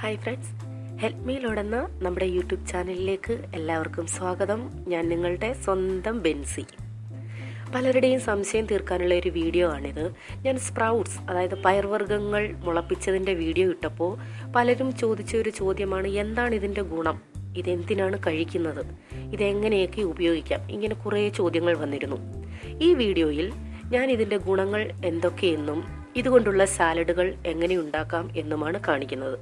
Hi friends help മീലോടെന്ന നമ്മുടെ YouTube ചാനലിലേക്ക് എല്ലാവർക്കും സ്വാഗതം. ഞാൻ നിങ്ങളുടെ സ്വന്തം ബെൻസി. പലരുടെയും സംശയം തീർക്കാനുള്ള ഒരു വീഡിയോ ആണിത്. ഞാൻ സ്പ്രൗട്ട്സ് അതായത് പയർവർഗങ്ങൾ മുളപ്പിച്ചതിന്റെ വീഡിയോ ഇട്ടപ്പോൾ പലരും ചോദിച്ച ഒരു ചോദ്യമാണ് എന്താണ് ഇതിന്റെ ഗുണം? ഇതെന്തിനാണ് കഴിക്കുന്നത്? ഇതെങ്ങനെയൊക്കെ ഉപയോഗിക്കാം? ഇങ്ങനെ കുറേ ചോദ്യങ്ങൾ വന്നിരുന്നു. ഈ വീഡിയോയിൽ ഞാൻ ഇതിന്റെ ഗുണങ്ങൾ എന്തൊക്കെയെന്നും ഇതുകൊണ്ടുള്ള സാലഡുകൾ എങ്ങനെ ഉണ്ടാക്കാം എന്നുമാണ് കാണിക്കുന്നത്.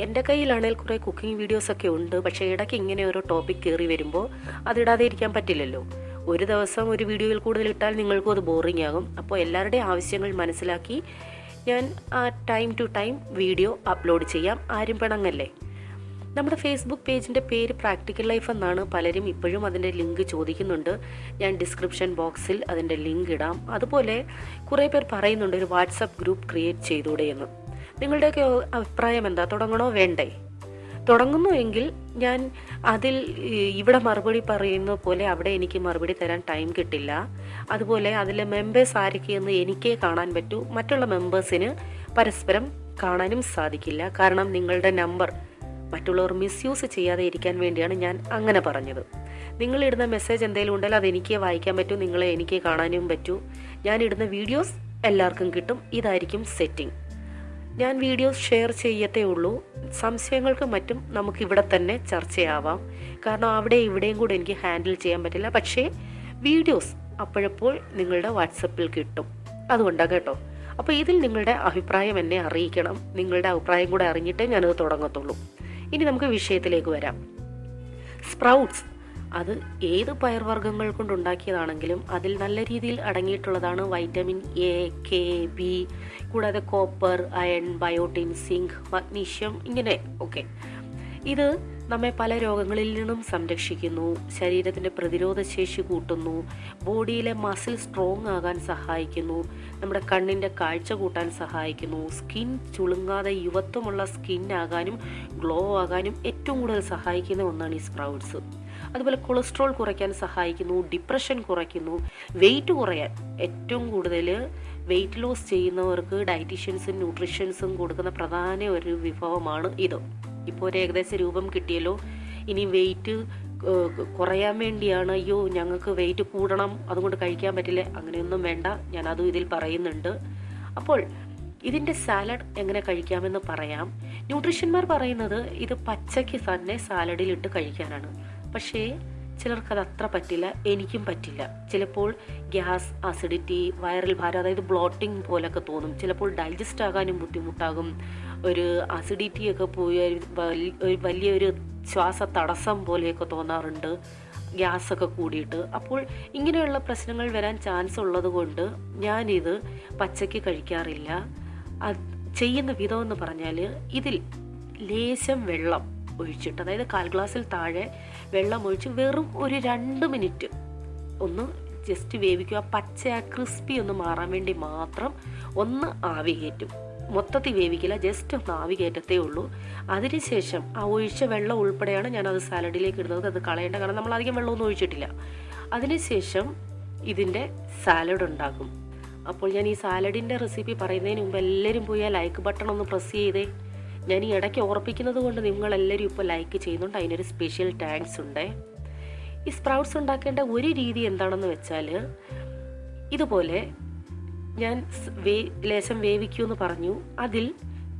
എന്റെ കയ്യിലാണെങ്കിൽ കുറേ കുക്കിംഗ് വീഡിയോസൊക്കെ ഉണ്ട്. പക്ഷേ ഇടയ്ക്ക് ഇങ്ങനെ ഒരു ടോപ്പിക് കയറി വരുമ്പോൾ അതിടാതെ ഇരിക്കാൻ പറ്റില്ലല്ലോ. ഒരു ദിവസം ഒരു വീഡിയോയിൽ കൂടുതൽ ഇട്ടാൽ നിങ്ങൾക്കും അത് ബോറിംഗ് ആകും അപ്പോൾ എല്ലാവരുടെയും ആവശ്യങ്ങൾ മനസ്സിലാക്കി ഞാൻ ആ time to time video upload ചെയ്യാം. ആരും പിണങ്ങല്ലേ? നമ്മുടെ ഫേസ്ബുക്ക് പേജിന്റെ പേര് പ്രാക്ടിക്കൽ ലൈഫ് എന്നാണ് പലരും ഇപ്പോഴും അതിന്റെ ലിങ്ക് ചോദിക്കുന്നുണ്ട്. ഞാൻ ഡിസ്ക്രിപ്ഷൻ ബോക്സിൽ അതിന്റെ ലിങ്ക് ഇടാം. അതുപോലെ കുറേ പേർ പറയുന്നുണ്ട് ഒരു വാട്സപ്പ് ഗ്രൂപ്പ് ക്രിയേറ്റ് ചെയ്തൂടെ എന്ന്. നിങ്ങളുടെയൊക്കെ അഭിപ്രായം എന്താ? തുടങ്ങണോ? വേണ്ടേ? തുടങ്ങുന്നു എങ്കിൽ ഞാൻ അതിൽ ഇവിടെ മറുപടി പറയുന്ന പോലെ അവിടെ എനിക്ക് മറുപടി തരാൻ ടൈം കിട്ടില്ല. അതുപോലെ അതിലെ മെമ്പേഴ്സ് ആരൊക്കെയെന്ന് എനിക്കേ കാണാൻ പറ്റൂ. മറ്റുള്ള മെമ്പേഴ്സിന് പരസ്പരം കാണാനും സാധിക്കില്ല. കാരണം നിങ്ങളുടെ നമ്പർ മറ്റുള്ളവർ മിസ്യൂസ് ചെയ്യാതെ ഇരിക്കാൻ വേണ്ടിയാണ് ഞാൻ അങ്ങനെ പറഞ്ഞത്. നിങ്ങളിടുന്ന മെസ്സേജ് എന്തെങ്കിലും ഉണ്ടെങ്കിൽ അത് എനിക്ക് വായിക്കാൻ പറ്റൂ നിങ്ങളെ എനിക്ക് കാണാനും പറ്റൂ. ഞാൻ ഇടുന്ന വീഡിയോസ് എല്ലാവർക്കും കിട്ടും. ഇതായിരിക്കും സെറ്റിംഗ് ഞാൻ വീഡിയോസ് ഷെയർ ചെയ്യത്തേ ഉള്ളൂ. സംശയങ്ങൾക്ക് മറ്റും നമുക്ക് ഇവിടെ തന്നെ ചർച്ചയാവാം. കാരണം അവിടെ ഇവിടെയും കൂടെ എനിക്ക് ഹാൻഡിൽ ചെയ്യാൻ പറ്റില്ല. പക്ഷേ വീഡിയോസ് അപ്പോഴപ്പോൾ നിങ്ങളുടെ വാട്സപ്പിൽ കിട്ടും. അതുകൊണ്ടാണ് കേട്ടോ. അപ്പോൾ ഇതിൽ നിങ്ങളുടെ അഭിപ്രായം എന്നെ അറിയിക്കണം. നിങ്ങളുടെ അഭിപ്രായം കൂടെ അറിഞ്ഞിട്ടേ ഞാനത് തുടങ്ങത്തുള്ളൂ. ഇനി നമുക്ക് വിഷയത്തിലേക്ക് വരാം. സ്പ്രൗട്ട്സ് അത് ഏത് പയർവർഗങ്ങൾ കൊണ്ടുണ്ടാക്കിയതാണെങ്കിലും അതിൽ നല്ല രീതിയിൽ അടങ്ങിയിട്ടുള്ളതാണ് വൈറ്റമിൻ എ കെ ബി കൂടാതെ copper iron biotin zinc magnesium ഇങ്ങനെ ഒക്കെ. ഇത് നമ്മെ പല രോഗങ്ങളിൽ നിന്നും സംരക്ഷിക്കുന്നു. ശരീരത്തിന്റെ പ്രതിരോധ ശേഷി കൂട്ടുന്നു. ബോഡിയിലെ മസിൽ സ്ട്രോങ് ആകാൻ സഹായിക്കുന്നു. നമ്മുടെ കണ്ണിന്റെ കാഴ്ച കൂട്ടാൻ സഹായിക്കുന്നു. സ്കിൻ ചുളുങ്ങാതെ യുവത്വമുള്ള സ്കിൻ ആകാനും ഗ്ലോ ആകാനും ഏറ്റവും കൂടുതൽ സഹായിക്കുന്ന ഒന്നാണ് ഈ സ്പ്രൗട്ട്സ്. അതുപോലെ കൊളസ്ട്രോൾ കുറയ്ക്കാൻ സഹായിക്കുന്നു ഡിപ്രഷൻ കുറയ്ക്കുന്നു വെയിറ്റ് കുറയാൻ. ഏറ്റവും കൂടുതൽ വെയിറ്റ് ലോസ് ചെയ്യുന്നവർക്ക് ഡയറ്റീഷ്യൻസും ന്യൂട്രീഷ്യൻസും കൊടുക്കുന്ന പ്രധാന ഒരു വിഭവമാണ് ഇത്. ഇപ്പോൾ ഒരു ഏകദേശം രൂപം കിട്ടിയല്ലോ. ഇനി വെയിറ്റ് കുറയാൻ വേണ്ടിയാണ് അയ്യോ ഞങ്ങൾക്ക് വെയിറ്റ് കൂടണം അതുകൊണ്ട് കഴിക്കാൻ പറ്റില്ല അങ്ങനെയൊന്നും വേണ്ട ഞാൻ ഇതിൽ പറയുന്നുണ്ട്. അപ്പോൾ ഇതിന്റെ സാലഡ് എങ്ങനെ കഴിക്കാമെന്ന് പറയാം. ന്യൂട്രീഷ്യന്മാർ പറയുന്നത് ഇത് പച്ചയ്ക്ക് തന്നെ സാലഡിലിട്ട് കഴിക്കാനാണ്. പക്ഷേ ചിലർക്കത് അത് അത്ര പറ്റില്ല എനിക്കും പറ്റില്ല. ചിലപ്പോൾ ഗ്യാസ് അസിഡിറ്റി വൈറൽ ഭാരം അതായത് ബ്ലോട്ടിംഗ് പോലൊക്കെ തോന്നും. ചിലപ്പോൾ ഡൈജസ്റ്റ് ആകാനും ബുദ്ധിമുട്ടാകും. ഒരു അസിഡിറ്റി ഒക്കെ പോയി ഒരു വലിയൊരു ശ്വാസ തടസ്സം പോലെയൊക്കെ തോന്നാറുണ്ട് ഗ്യാസൊക്കെ കൂടിയിട്ട്. അപ്പോൾ ഇങ്ങനെയുള്ള പ്രശ്നങ്ങൾ വരാൻ ചാൻസ് ഉള്ളത് കൊണ്ട് ഞാനിത് പച്ചയ്ക്ക് കഴിക്കാറില്ല. ചെയ്യുന്ന വിധം എന്ന് പറഞ്ഞാൽ ഇതിൽ ലേശം വെള്ളം ഒഴിച്ചിട്ട് അതായത് കാൽ ഗ്ലാസ്സിൽ താഴെ വെള്ളം ഒഴിച്ച് വെറും ഒരു രണ്ട് മിനിറ്റ് ഒന്ന് ജസ്റ്റ് വേവിക്കുക. പച്ച ക്രിസ്പി ഒന്ന് മാറാൻ വേണ്ടി മാത്രം ഒന്ന് ആവി കയറ്റും. മൊത്തത്തിൽ വേവിക്കില്ല ജസ്റ്റ് ഒന്ന് ആവി കയറ്റത്തേ ഉള്ളൂ. അതിനുശേഷം ആ ഒഴിച്ച വെള്ളം ഉൾപ്പെടെയാണ് ഞാൻ അത് സാലഡിലേക്ക് ഇടുന്നത്. അത് കളയേണ്ട കാരണം നമ്മൾ അധികം വെള്ളമൊന്നും ഒഴിച്ചിട്ടില്ല. അതിനുശേഷം ഇതിന്റെ സാലഡ് ഉണ്ടാക്കും. അപ്പോൾ ഞാൻ ഈ സാലഡിന്റെ റെസിപ്പി പറയുന്നതിന് മുമ്പ് എല്ലാവരും പോയി ആ ലൈക്ക് ബട്ടൺ ഒന്ന് പ്രസ് ചെയ്തേ. ഞാൻ ഈ ഇടയ്ക്ക് ഓർപ്പിക്കുന്നത് കൊണ്ട് നിങ്ങളെല്ലാവരും ഇപ്പോൾ ലൈക്ക് ചെയ്യുന്നുണ്ട്. അതിനൊരു സ്പെഷ്യൽ താങ്ക്സ് ഉണ്ട്. ഈ സ്പ്രൗട്ട്സ് ഉണ്ടാക്കേണ്ട ഒരു രീതി എന്താണെന്ന് വെച്ചാൽ ഇതുപോലെ ഞാൻ വേ ലേശം വേവിക്കൂ എന്ന് പറഞ്ഞു. അതിൽ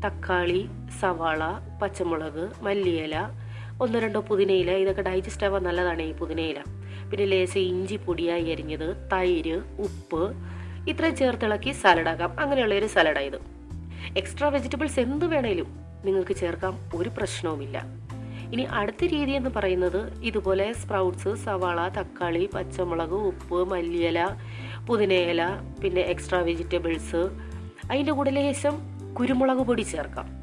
തക്കാളി സവാള പച്ചമുളക് മല്ലിയില ഒന്ന് രണ്ടോ പുതിനയില ഇതൊക്കെ ഡൈജസ്റ്റ് ആവാൻ നല്ലതാണ് ഈ പുതിനയില. പിന്നെ ലേശം ഇഞ്ചി പൊടിയായി അരിഞ്ഞത് തൈര് ഉപ്പ് ഇത്രയും ചേർത്തിളക്കി സാലഡാക്കാം അങ്ങനെയുള്ള ഒരു സാലഡായത് എക്സ്ട്രാ വെജിറ്റബിൾസ് എന്ത് വേണേലും നിങ്ങൾക്ക് ചേർക്കാം ഒരു പ്രശ്നവുമില്ല. ഇനി അടുത്ത രീതി എന്ന് പറയുന്നത് ഇതുപോലെ സ്പ്രൗട്ട്സ് സവാള തക്കാളി പച്ചമുളക് ഉപ്പ് മല്ലിയില പുതിനയില പിന്നെ എക്സ്ട്രാ വെജിറ്റബിൾസ് അതിന്റെ കൂടെ ലേശം കുരുമുളക് പൊടി ചേർക്കാം.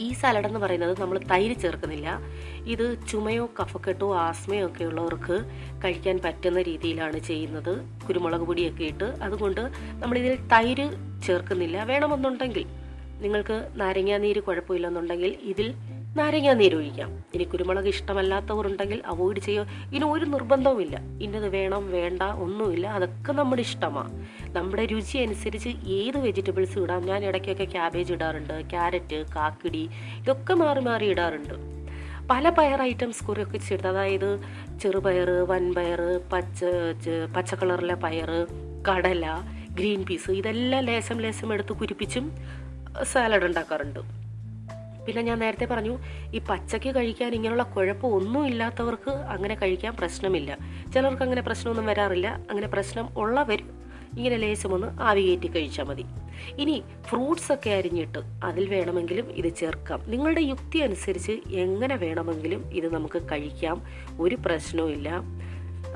ഈ സലാഡ് എന്ന് പറയുന്നത് നമ്മൾ തൈര് ചേർക്കുന്നില്ല. ഇത് ചുമയോ കഫക്കെട്ടോ ആസ്മയോ ഒക്കെ ഉള്ളവർക്ക് കഴിക്കാൻ പറ്റുന്ന രീതിയിലാണ് ചെയ്യുന്നത്. കുരുമുളക് പൊടിയൊക്കെ ഇട്ട് അതുകൊണ്ട് നമ്മളിതിൽ തൈര് ചേർക്കുന്നില്ല. വേണമെന്നുണ്ടെങ്കിൽ നിങ്ങൾക്ക് നാരങ്ങാനീര് കുഴപ്പമില്ലെന്നുണ്ടെങ്കിൽ ഇതിൽ നാരങ്ങ നീരൊഴിക്കാം ഇനി കുരുമുളക് ഇഷ്ടമല്ലാത്തവർ ഉണ്ടെങ്കിൽ അവോയ്ഡ് ചെയ്യുക ഇനി ഒരു നിർബന്ധവുമില്ല. ഇന്നത് വേണം വേണ്ട ഒന്നുമില്ല. അതൊക്കെ നമ്മുടെ ഇഷ്ടമാണ് നമ്മുടെ രുചി അനുസരിച്ച് ഏത് വെജിറ്റബിൾസ് ഇടാം? ഞാൻ ഇടയ്ക്കൊക്കെ ക്യാബേജ് ഇടാറുണ്ട് ക്യാരറ്റ് കാക്കിടി ഇതൊക്കെ മാറി മാറി ഇടാറുണ്ട്. പല പയർ ഐറ്റംസ് കുറേയൊക്കെ ചേർത്ത് അതായത് ചെറുപയർ വൻപയർ പച്ച പച്ച കളറിലെ പയർ കടല ഗ്രീൻ പീസ് ഇതെല്ലാം ലേശം ലേശം എടുത്ത് കുരിപ്പിച്ചും സാലഡ് ഉണ്ടാക്കാറുണ്ട്. പിന്നെ ഞാൻ നേരത്തെ പറഞ്ഞു ഈ പച്ചയ്ക്ക് കഴിക്കാൻ ഇങ്ങനെയുള്ള കുഴപ്പമൊന്നും ഇല്ലാത്തവർക്ക് അങ്ങനെ കഴിക്കാൻ പ്രശ്നമില്ല. ചിലർക്ക് അങ്ങനെ പ്രശ്നമൊന്നും വരാറില്ല. അങ്ങനെ പ്രശ്നം ഉള്ളവർ ഇങ്ങനെ ലേശമൊന്ന് ആവി കയറ്റി കഴിച്ചാൽ മതി. ഇനി ഫ്രൂട്ട്സ് ഒക്കെ അരിഞ്ഞിട്ട് അതിൽ വേണമെങ്കിലും ഇത് ചേർക്കാം. നിങ്ങളുടെ യുക്തി അനുസരിച്ച് എങ്ങനെ വേണമെങ്കിലും ഇത് നമുക്ക് കഴിക്കാം. ഒരു പ്രശ്നവും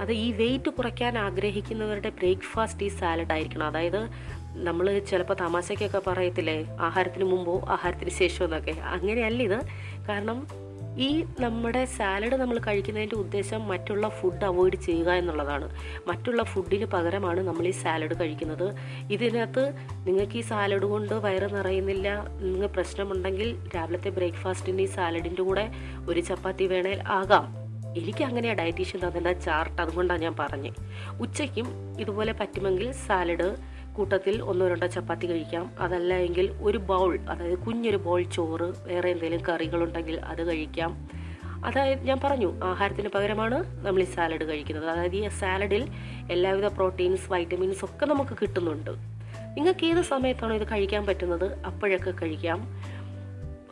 അത് ഈ വെയിറ്റ് കുറയ്ക്കാൻ ആഗ്രഹിക്കുന്നവരുടെ ബ്രേക്ക്ഫാസ്റ്റ് ഈ സാലഡ് ആയിരിക്കണം. അതായത് നമ്മൾ ചിലപ്പോൾ തമാശയ്ക്കൊക്കെ പറയത്തില്ലേ ആഹാരത്തിന് മുമ്പോ ആഹാരത്തിന് ശേഷമോ എന്നൊക്കെ. അങ്ങനെയല്ല ഇത്. കാരണം ഈ നമ്മുടെ സാലഡ് നമ്മൾ കഴിക്കുന്നതിന്റെ ഉദ്ദേശം മറ്റുള്ള ഫുഡ് അവോയ്ഡ് ചെയ്യുക എന്നുള്ളതാണ്. മറ്റുള്ള ഫുഡിന് പകരമാണ് നമ്മൾ ഈ സാലഡ് കഴിക്കുന്നത്. ഇതിനകത്ത് നിങ്ങൾക്ക് ഈ സാലഡ് കൊണ്ട് വയറ് നിറയുന്നില്ല നിങ്ങൾ പ്രശ്നമുണ്ടെങ്കിൽ രാവിലത്തെ ബ്രേക്ക്ഫാസ്റ്റിന് ഈ സാലഡിന്റെ കൂടെ ഒരു ചപ്പാത്തി വേണേൽ ആകാം. എനിക്ക് അങ്ങനെയാണ് ഡയറ്റീഷ്യൻ തന്നെ ചാർട്ട് അതുകൊണ്ടാണ് ഞാൻ പറഞ്ഞത് ഉച്ചയ്ക്കും ഇതുപോലെ പറ്റുമെങ്കിൽ സാലഡ് കൂട്ടത്തിൽ ഒന്നോ രണ്ടോ ചപ്പാത്തി കഴിക്കാം. അതല്ല എങ്കിൽ ഒരു ബൗൾ അതായത് കുഞ്ഞൊരു ബൗൾ ചോറ് വേറെ എന്തെങ്കിലും കറികളുണ്ടെങ്കിൽ അത് കഴിക്കാം. അതായത് ഞാൻ പറഞ്ഞു ആഹാരത്തിന് പകരമാണ് നമ്മൾ ഈ സാലഡ് കഴിക്കുന്നത്. അതായത് ഈ സാലഡിൽ എല്ലാവിധ പ്രോട്ടീൻസ് വൈറ്റമിൻസ് ഒക്കെ നമുക്ക് കിട്ടുന്നുണ്ട്. നിങ്ങൾക്ക് ഏത് സമയത്താണോ ഇത് കഴിക്കാൻ പറ്റുന്നത് അപ്പോഴൊക്കെ കഴിക്കാം.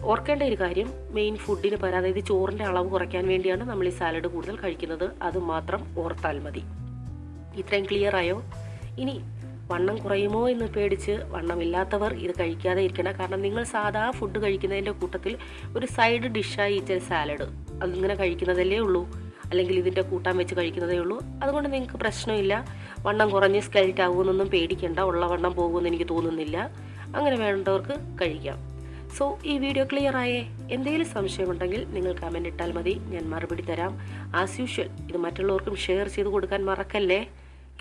ഓർക്കേണ്ട ഒരു കാര്യം മെയിൻ ഫുഡിന് പകരം അതായത് ചോറിന്റെ അളവ് കുറയ്ക്കാൻ വേണ്ടിയാണ് നമ്മൾ ഈ സാലഡ് കൂടുതൽ കഴിക്കുന്നത്. അത് മാത്രം ഓർത്താൽ മതി. ഇത്രയും ക്ലിയർ ആയോ? ഇനി വണ്ണം കുറയുമോ എന്ന് പേടിച്ച് വണ്ണമില്ലാത്തവർ ഇത് കഴിക്കാതെ ഇരിക്കണം കാരണം നിങ്ങൾ സാധാ ഫുഡ് കഴിക്കുന്നതിന്റെ കൂട്ടത്തിൽ ഒരു സൈഡ് ഡിഷായി ഇച്ചിരി സാലഡ് അതിങ്ങനെ കഴിക്കുന്നതല്ലേ ഉള്ളൂ. അല്ലെങ്കിൽ ഇതിന്റെ കൂട്ടാൻ വെച്ച് കഴിക്കുന്നതേ ഉള്ളൂ. അതുകൊണ്ട് നിങ്ങൾക്ക് പ്രശ്നമില്ല. വണ്ണം കുറഞ്ഞ് സ്കെൽറ്റ് ആകുമെന്നൊന്നും പേടിക്കേണ്ട. ഉള്ള വണ്ണം പോകുമെന്ന് എനിക്ക് തോന്നുന്നില്ല. അങ്ങനെ വേണ്ടവർക്ക് കഴിക്കാം. സോ ഈ വീഡിയോ ക്ലിയർ ആയേ? എന്തെങ്കിലും സംശയമുണ്ടെങ്കിൽ നിങ്ങൾ കമന്റ് ഇട്ടാൽ മതി. ഞാൻ മറുപടി തരാം. ആസ് യൂഷ്വൽ ഇത് മറ്റുള്ളവർക്കും ഷെയർ ചെയ്ത് കൊടുക്കാൻ മറക്കല്ലേ?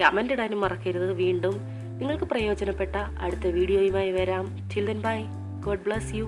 കമന്റ് ഇടാനും മറക്കരുത്. വീണ്ടും നിങ്ങൾക്ക് പ്രയോജനപ്പെട്ട അടുത്ത വീഡിയോയുമായി വരാം. Till then bye God bless you